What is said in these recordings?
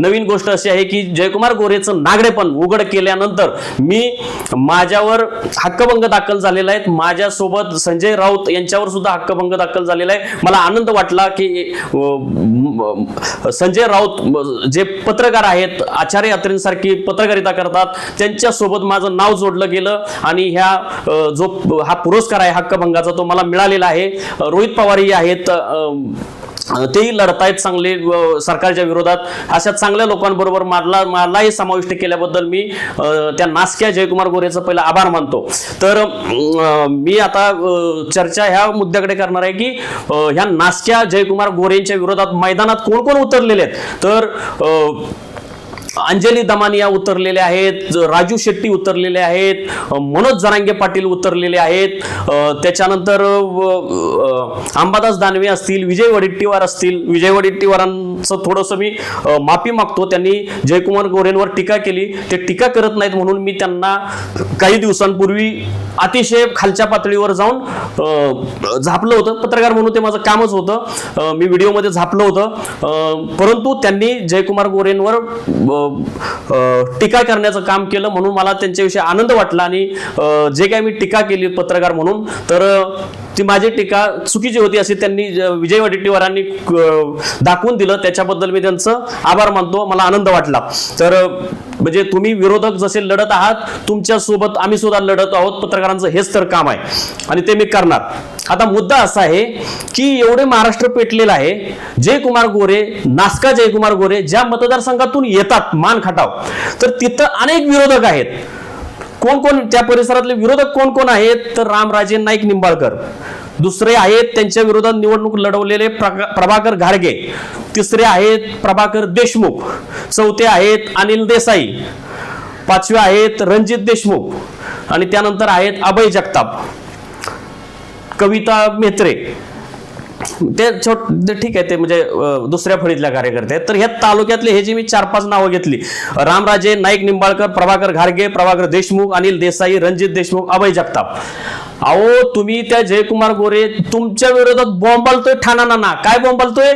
नवीन गोष्ट अशी आहे की जयकुमार गोरेचं नागडेपण उघड केल्यानंतर मी माझ्यावर हक्कभंग दाखल झालेला आहे. माझ्यासोबत संजय राऊत यांच्यावर सुद्धा हक्कभंग दाखल झालेला आहे. मला आनंद वाटला की संजय राऊत जे पत्रकार आहेत आचार्य यात्रेंसारखी पत्रकारिता करतात त्यांच्यासोबत माझं नाव जोडलं गेलं आणि ह्या जो हा पुरस्कार आहे हक्कभंगाचा तो मला मिळालेला आहे. रोहित पवारही आहेत तेही लढतायत चांगले सरकारच्या विरोधात. अशा चांगल्या लोकांबरोबर मला मलाही समाविष्ट केल्याबद्दल मी त्या नासक्या जयकुमार गोरेचा पहिला आभार मानतो. तर मी आता चर्चा ह्या मुद्द्याकडे करणार आहे की ह्या नासक्या जयकुमार गोरेंच्या विरोधात मैदानात कोण कोण उतरलेले आहेत? तर अ, अंजली दमानिया उतरलेले आहेत राजू शेट्टी उतरलेले आहेत मनोज जरांगे पाटील उतरलेले आहेत त्याच्यानंतर अंबादास दानवे असतील विजय वडेट्टीवार असतील विजय वडेट्टीवारांचं थोडंसं मी माफी मागतो. त्यांनी जयकुमार गोरेंवर टीका केली. ते टीका करत नाहीत म्हणून मी त्यांना काही दिवसांपूर्वी अतिशय खालच्या पातळीवर जाऊन झापलं होतं. पत्रकार म्हणून ते माझं कामच होतं. मी व्हिडिओमध्ये झापलं होतं. परंतु त्यांनी जयकुमार गोरेंवर टीका करण्याचं काम केलं म्हणून मला त्यांच्याविषयी आनंद वाटला आणि जे काय मी टीका केली पत्रकार म्हणून तर ती माझी टीका चुकीची होती असे त्यांनी विजय वडेट्टीवारांनी दाखवून दिलं. त्याच्याबद्दल मी त्यांचं आभार मानतो. मला आनंद वाटला. तर म्हणजे तुम्ही विरोधक जसे लढत आहात तुमच्यासोबत आम्ही सुद्धा लढत आहोत. पत्रकारांचं हेच तर काम आहे. आणि ते मी करणार. आता मुद्दा असा आहे की एवढे महाराष्ट्र पेटलेलं आहे. जयकुमार गोरे नास्का जयकुमार गोरे ज्या मतदारसंघातून येतात मान खटाव तर तिथं अनेक विरोधक आहेत. कोण कोण त्या परिसरातले विरोधक कोण कोण आहेत? तर रामराजे नाईक निंबाळकर. दुसरे आहेत त्यांच्या विरोधात निवडणूक लढवलेले प्रभाकर घारगे तिसरे आहेत प्रभाकर देशमुख. चौथे आहेत अनिल देसाई. पाचवे आहेत रणजित देशमुख. आणि त्यानंतर आहेत अभय जगताप. कविता मेत्रे ते छोट ते ठीक आहे ते म्हणजे दुसऱ्या फळीतल्या कार्यकर्ते आहेत. तर ह्या तालुक्यातले हे जे मी चार पाच नावं घेतली रामराजे नाईक निंबाळकर प्रभाकर घारगे प्रभाकर देशमुख अनिल देसाई रणजित देशमुख अभय जगताप. अहो तुम्ही त्या जयकुमार गोरे तुमच्या विरोधात बॉम्बालतोय ठाणा नाना काय बॉम्बालतोय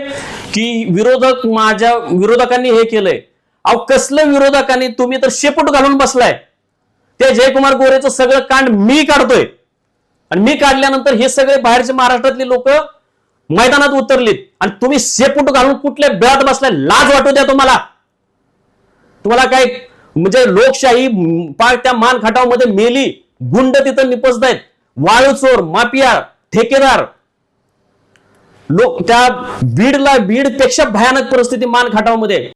की विरोधक माझ्या विरोधकांनी हे केलंय. अहो कसलं विरोधकांनी? तुम्ही तर शेपूट घालून बसलाय. त्या जयकुमार गोरेचं सगळं कांड मी काढतोय. आणि मी काढल्यानंतर हे सगळे बाहेरचे महाराष्ट्रातले लोक मैदानात उतरलीत. आणि तुम्ही सेपुट घालून कुठल्या बेळात बसलाय लाज वाटू द्या तुम्हाला. तुम्हाला काय म्हणजे लोकशाही म, पार त्या मान खटावमध्ये मेली गुंड तिथं निपजतायत. वाळूचोर माफिया ठेकेदार. लोक त्या बीडला बीडपेक्षा भयानक परिस्थिती मान खटावमध्ये